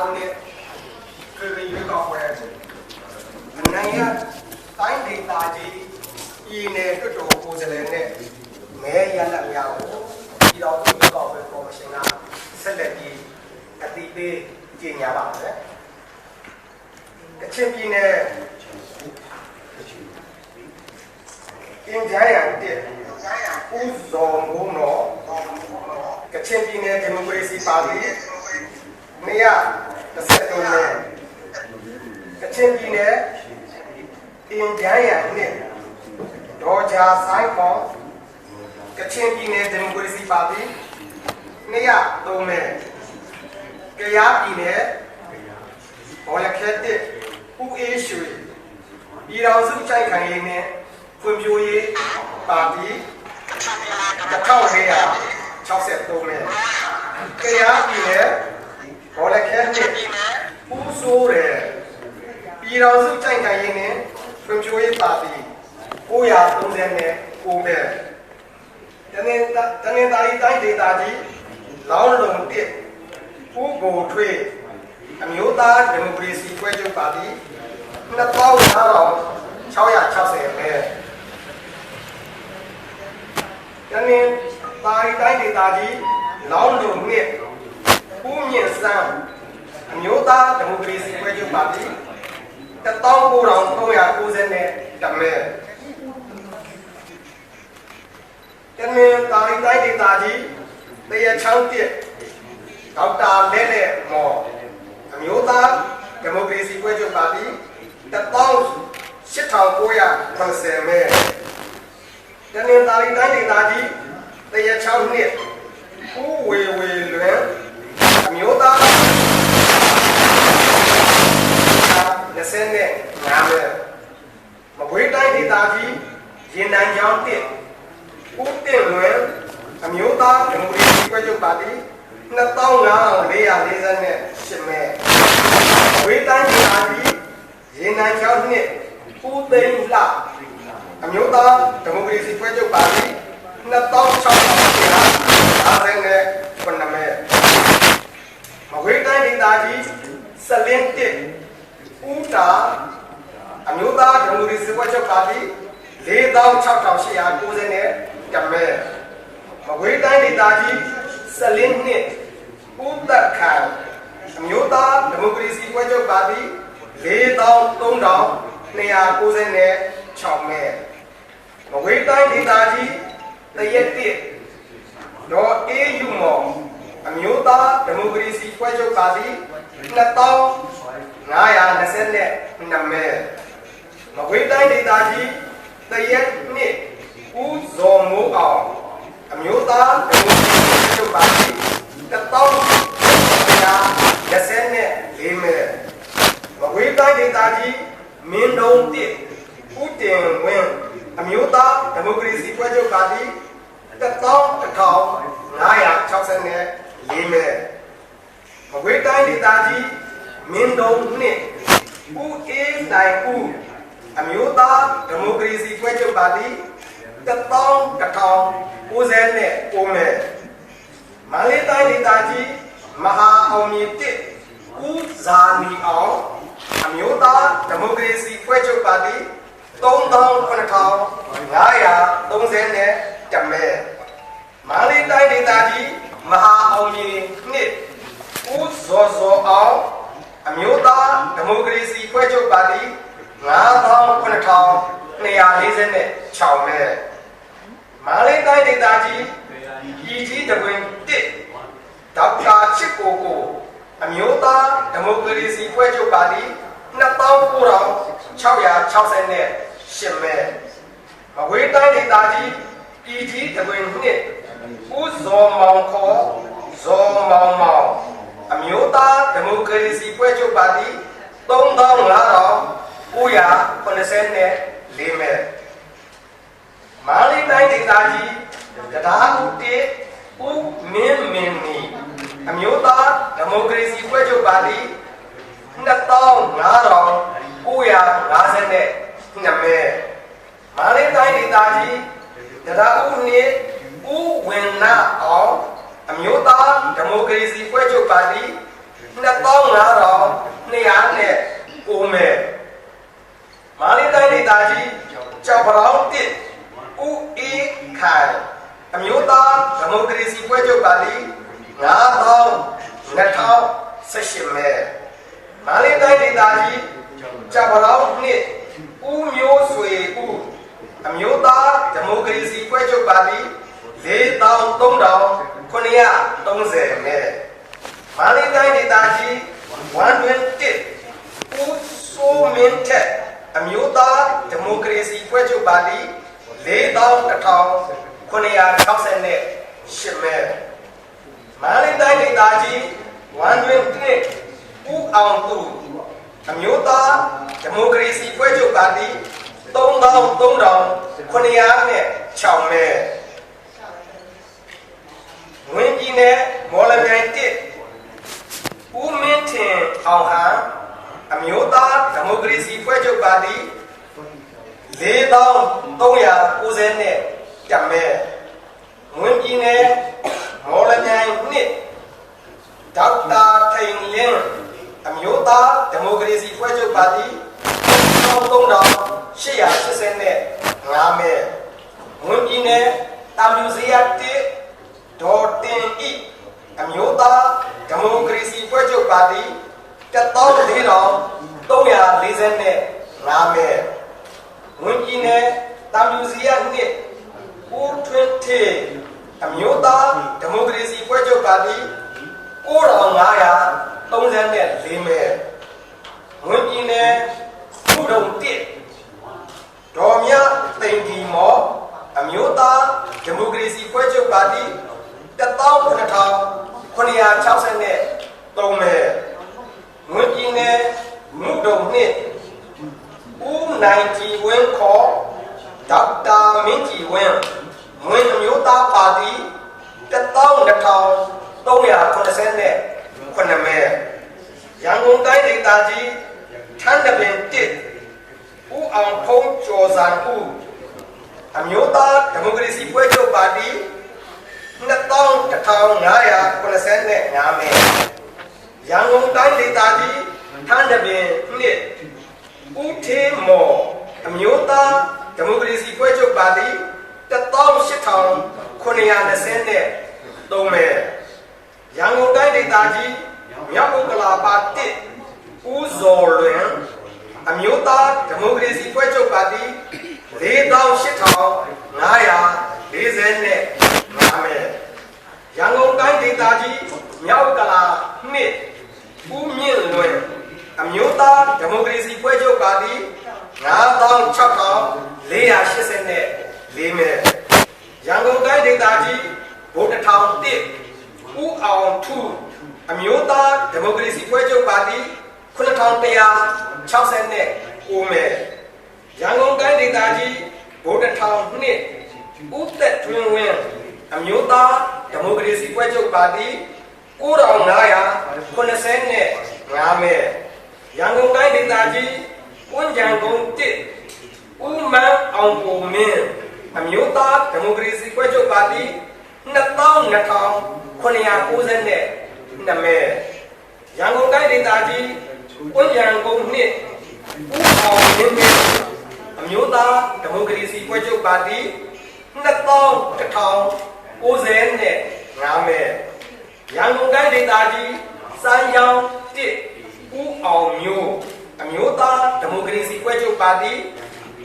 ခုနှစ်ခရီးရွေးကောက်ပွဲနိုင်ငံတိုင်းဒေသကြီးဤနယ်တွတ်တော်ကိုယ်စားလှယ်နဲ့မဲရလက်များကိုပြည်တော်စုရွေးကောက်ပွဲကော်မရှင်ကဆက်လက်ပြီးအတိအသေးကြေညာပါမယ်ကချင်ပြည်နယ်အင်ဂျာရန်တဲ့ဦးဇော်မိုးနော်ကချင်ပြည်နယ်ဒီမိုကရေစီပါတီ နေရ33နဲ့ကချင်ပြည်နယ်အင်ဂျာရန်နဲ့ဒေါ်ဂျာဆိုင်ဖောင်ကချင်ပြည်နယ်ဒီမိုကရေစီပါတီနေရ3နဲ့ကယားပြည်နယ်ဘောလခဲတဲ့ဦးအေးရွှေပြည်တော်စုကြိုက်ခံရေးနဲ့ဖွံ့ဖြိုးရေးပါတီ1463နဲ့ကယားပြည်နယ် ဘောလခဲတဲ့ဦးစိုးရယ်ပြည်တော်စုကြိုက်ခံရေးနဲ့ဖွံ့ဖြိုးရေးပါတီ930နဲ့9နဲ့တနင်္သာတနင်္သာရီတိုင်းဒေသကြီးလောင်းလုံတစ်ဦးကိုထွေးအမျိုးသားဒီမိုကရေစီဖွဲ့ချုပ်ပါတီ2560နဲ့တနင်္သာရီတိုင်းဒေသကြီးလောင်းလုံနှစ် ဦးမြင့်စန်းအမျိုးသားဒီမိုကရေစီဖွဲ့ချုပ်ပါတီ19390နဲ့တမဲတနင်္သာရီတိုင်းဒေသကြီးတရချောင်းတစ်ဒေါက်တာလဲ့နဲ့မော်အမျိုးသားဒီမိုကရေစီဖွဲ့ချုပ်ပါတီ18980မဲတနင်္သာရီတိုင်းဒေသကြီးတရချောင်းနှစ်ဦးဝေဝေလွယ်အမျိုးသား20နဲ့9မဲမကွေးတိုင်းဒေသကြီးရ င်နံချောင်းတစ်ဦးတင်လွယ်အမျိုးသားဒီမိုကရေစီဖွဲ့ချုပ်ပါတီ2548နဲ့8မဲဝေးတိုင်းဒေသကြီးရင်နံချောင်းနှစ်ဦးသိန်းလှအမျိုးသားဒီမိုကရေစီဖွဲ့ချုပ်ပါတီ2650နဲ့9မဲမကွေးတိုင်းဒေသကြီးစလင်းတစ်ဦးတာအမျိုးသားဒီမိုကရေစီဖွဲ့ချုပ်ပါတီ 46,890နဲ့တမဲမကွေးတိုင်းဒေသကြီးစလင်းနှစ်ဦးသက်ခံအမျိုးသားဒီမိုကရေစီဖွဲ့ချုပ်ပါတီ43,290နဲ့6မဲမကွေးတိုင်းဒေသကြီးတရက်တစ်ဒေါ်အေးယူမော်အမျိုးသားဒီမိုကရေစီဖွဲ့ချုပ်ပါတီ2,520နဲ့2မဲမကွေးတိုင်းဒေသကြီး တရက်နှစ်ဦးဇော်မိုးအောင်အမျိုးသားဒီမိုကရေစီဖွဲ့ချုပ်ပါတီ1,520နဲ့4မဲမကွေးတိုင်းဒေသကြီးမင်းတုံးတစ်ဦးတင်ဝင်းအမျိုးသားဒီမိုကရေစီဖွဲ့ချုပ်ပါတီ1,560နဲ့4မဲမကွေးတိုင်းဒေသကြီးမင်းတုံးနှစ်ဦးအေးနိုင်ဦး အမျိုးသားဒီမိုကရေစီဖွဲ့ချုပ်ပါတီ1,190နဲ့9မဲမန္တလေးတိုင်းဒေသကြီးမဟာအောင်မြေတစ်ဦးဇာနီအောင်အမျိုးသားဒီမိုကရေစီဖွဲ့ချုပ်ပါတီ3,9530နဲ့တမဲမန္တလေးတိုင်းဒေသကြီးမဟာအောင်မြေနှစ်ဦးဇော်ဇော်အောင်အမျိုးသားဒီမိုကရေစီဖွဲ့ချုပ်ပါတီ 9,9246မဲမန္တလေးတိုင်းဒေသကြီးပြည်ကြီးတပွင်တစ်ဒေါက်တာချစ်ကိုကိုအမျိုးသားဒီမိုကရေစီဖွဲ့ချုပ်ပါတီ2,9660နဲ့ရှင်မဲမကွေးတိုင်းဒေသကြီးပြည်ကြီးတပွင်နှစ်ဦးဇော်မောင်ခေါ်ဇော်မောင်မောင်အမျိုးသားဒီမိုကရေစီဖွဲ့ချုပ်ပါတီ 3,5980နဲ့၄မဲမန္တလေးတိုင်းဒေသကြီးတရားဦးတေဦးမင်းမင်းနီအမျိုးသားဒီမိုကရေစီဖွဲ့ချုပ်ပါတီ2550နဲ့နှစ်မဲမန္တလေးတိုင်းဒေသကြီးတရားဦးနေဦးဝင်နာအောင်အမျိုးသားဒီမိုကရေစီဖွဲ့ချုပ်ပါတီ2500နဲ့ကိုမဲမာလီတိုင်းဒေသကြီးကြောက်ပရောင်းတစ်ဦးအေးခိုင်အမျိုးသားဒီမိုကရေစီဖွဲ့ချု ပ်ပါတီ9000 2018မဲမာလီတိုင်းဒေသကြီးကြောက်ပရောင်းနှစ်ဦးမျိုးဆွေဦးအမျိုးသားဒီမိုကရေစီဖွဲ့ချုပ်ပါတီ4330မဲမာလီတိုင်းဒေသကြီး121ဦးစိုးမင်းထက်အမျိုးသားဒီမိုကရေစီဖွဲ့ချုပ်ပါတီ4168မဲ မာလီတိုင်းဒေသကြီး121ဦးအောင်သူအမျိုးသားဒီမိုကရေစီဖွဲ့ချုပ်ပါတီ3300 906မဲဝင်းကြီးနဲ့မော်လမြိုင်တစ်ဦးမင်းထင်အောင်ဟန်အမျိုးသားဒီမိုကရေစီဖွဲ့ချုပ်ပါတီ4390နဲ့တမဲဝင်းကြီးနဲ့မော်လမြိုင်နှစ် ဒေါက်တာထိန်လင်းအမျိုးသားဒီမိုကရေစီဖွဲ့ချုပ်ပါတီ3880နဲ့5မဲဝင်းကြီးနဲ့တာမြူစီယာတစ်ဒေါ်တင်ဤအမျိုးသားဒီမိုကရေစီဖွဲ့ချုပ်ပါတီ14340နဲ့5မဲဝင်းကြီးနဲ့တာမြူစီယာနှစ်ဦးထွန်းထေအမျိုးသားဒီမိုကရေစီဖွဲ့ချုပ်ပါတီ 9534မဲငွေပြည်နယ်ခုတုံတက်ဒေါ်မြတိန်ဒီမော်အမျိုးသားဒီမိုကရေစီဖွဲ့ချုပ်ပါတီ18963မဲငွေပြည်နယ်မုတုံနှစ်ဦးနိုင်ကြီးဝင်းခေါ်ဒေါက်တာမင်းကြီးဝင်းငွေအမျိုးသားပါတီ19200 389မဲရန်ကုန်တိုင်းဒေသကြီးထန်းတပင်1ဦးအောင်ဖုံးကျော်စံဦးအမျိုးသားဒီမိုကရေစီပွဲချုပ်ပါတီ2585မဲရန်ကုန်တိုင်းဒေသကြီးထန်းတပင်1ဦးထေးမော်အမျိုးသားဒီမိုကရေစီပွဲချုပ်ပါတီ18923မဲ ရန်ကုန်တိုင်းဒေသကြီးမြောက်ဥက္ကလာပါတစ်ဦးဇော်လွင်အမျိုးသားဒီမိုကရေစီဖွဲ့ချုပ်ပါတီ48,540နဲ့5မဲရန်ကုန်တိုင်းဒေသကြီးမြောက်ကလာနှစ်ဦးမြင့်လွင်အမျိုးသားဒီမိုကရေစီဖွဲ့ချုပ်ပါတီ96,480နဲ့4မဲရန်ကုန်တိုင်းဒေသကြီးဗိုလ်တထောင်တစ် ဦးအောင်ထူအမျိုးသားဒီမိုကရေစီဖွဲ့ချုပ်ပါတီ9160နဲ့9မဲရန်ကုန်တိုင်းဒေသကြီးဗိုလ်တထောင်နှစ်ဦးသက်တွင်ဝင်းအမျိုးသားဒီမိုကရေစီဖွဲ့ချုပ်ပါတီ9580နဲ့5မဲရန်ကုန်တိုင်းဒေသကြီးကွန်းကြံကုန်းတစ်ဦးမန်းအောင်ကိုမင်းအမျိုးသားဒီမိုကရေစီဖွဲ့ချုပ်ပါတီ 22,990နဲ့2မဲရန်ကုန်တိုင်းဒေသကြီးကွန်းကြံကုန်းနှစ်ဦးအောင်မင်းမင်းအမျိုးသားဒီမိုကရေစီဖွဲ့ချုပ်ပါတီ21,090နဲ့5မဲရန်ကုန်တိုင်းဒေသကြီးစမ်းရောင်းတစ်ဦးအောင်မျိုးအမျိုးသားဒီမိုကရေစီဖွဲ့ချုပ်ပါတီ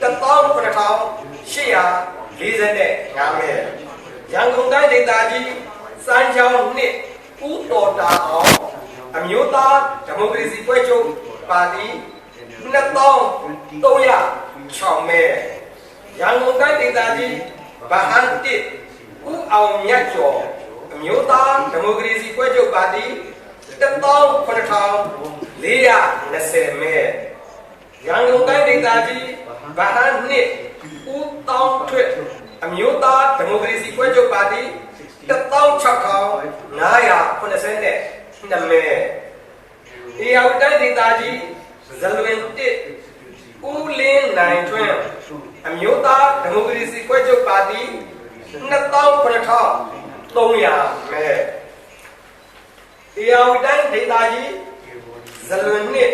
19845မဲရန်ကုန်တိုင်းဒေသကြီး စမ်းချောင်းနှစ်ဦးတော်တာအောင်အမျိုးသားဒီမိုကရေစီဖွဲ့ချုပ်ပါတီ2306မဲရန်ကုန်တိုင်းဒေသကြီးဗဟန်းတစ်ဦးအောင်မြတ်ကျော်အမျိုးသားဒီမိုကရေစီဖွဲ့ချုပ်ပါတီ18420မဲရန်ကုန်တိုင်းဒေသကြီးဗဟန်းနှစ်ဦးတောင်းထွတ်အမျိုးသားဒီမိုကရေစီဖွဲ့ချုပ်ပါတီ 16580နဲ့2မဲအေရဝတိုင်းဒေသကြီးဇလွင်တစ်ဦးလင်းနိုင်ထွန်းအမျိုးသားဒီမိုကရေစီဖွဲ့ချုပ်ပါတီ28300မဲတရားဝတိုင်းဒေသကြီးဇလွန်နှစ်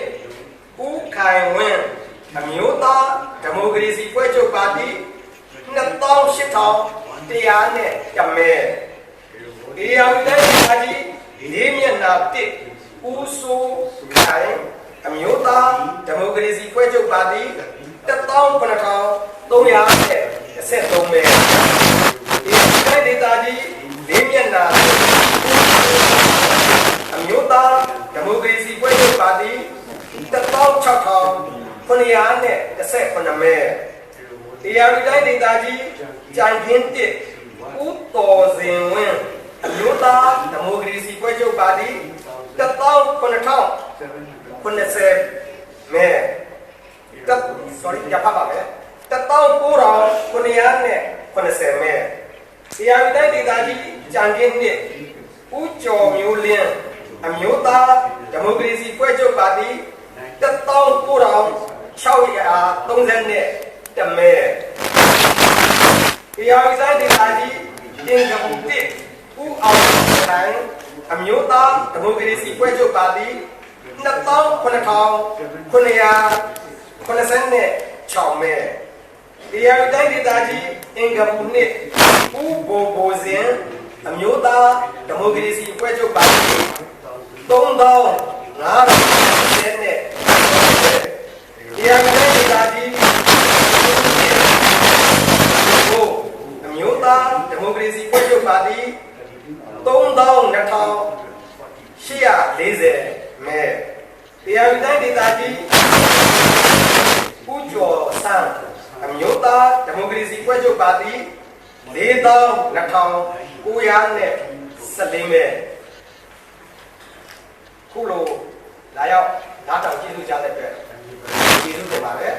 ဦးခိုင်ဝင်းအမျိုးသားဒီမိုကရေစီဖွဲ့ချုပ်ပါတီ2800တရားနဲ့တမဲ တရားဝတိုင်းဒေသကြီးလေးမျက်နှာတစ်ဦးစိုးခိုင်အမျိုးသားဒီမိုကရေစီဖွဲ့ချုပ်ပါတီ18333မဲဒီတိုင်းဒေသကြီးလေးမျက်နှာအမျိုးသားဒီမိုကရေစီဖွဲ့ချုပ်ပါတီ16900နဲ့18မဲတရားဥတိုင်းဒေသကြီးကြိုင်ပြင်းတစ်ဦးတော်စင်ဝင်း အမျိုးသားဒီမိုကရေစီဖွဲ့ချုပ်ပါတီ18000 90မဲတက် sorry ရပါပါမယ်19900နဲ့90မဲတရားဥတိုင်းဒေသကြီးကြံကင်းနှစ်ဦးကျော်မျိုးလင်းအမျိုးသားဒီမိုကရေစီဖွဲ့ချုပ်ပါတီ19630နဲ့တမဲတရားဥတိုင်းဒေသကြီးအင်္ဂပူတစ် ဦးအောင်တိုင်းအမျိုးသားဒီမိုကရေစီဖွဲ့ချုပ်ပါတီ28986မဲတရားဥတိုင်းဒေသကြီးအင်္ဂပူနှစ်ဦးဘိုဘိုစင်အမျိုးသားဒီမိုကရေစီဖွဲ့ချုပ်ပါတီ3500နဲ့တရားဥတိုင်းဒေသကြီးဟိုအမျိုးသားဒီမိုကရေစီဖွဲ့ချုပ်ပါတီ3240မဲတရားဥတိုင်းဒေသကြီးဦးကျော်ဆန်းအမျိုးသားဒီမိုကရေစီဖွဲ့ချုပ်ပါတီ 4200နဲ့14မဲခုလိုလာရောက်ဓာတ်တောင်ကျေးဇူးကြားတဲ့အတွက်ကျေးဇူးတင်ပါတယ်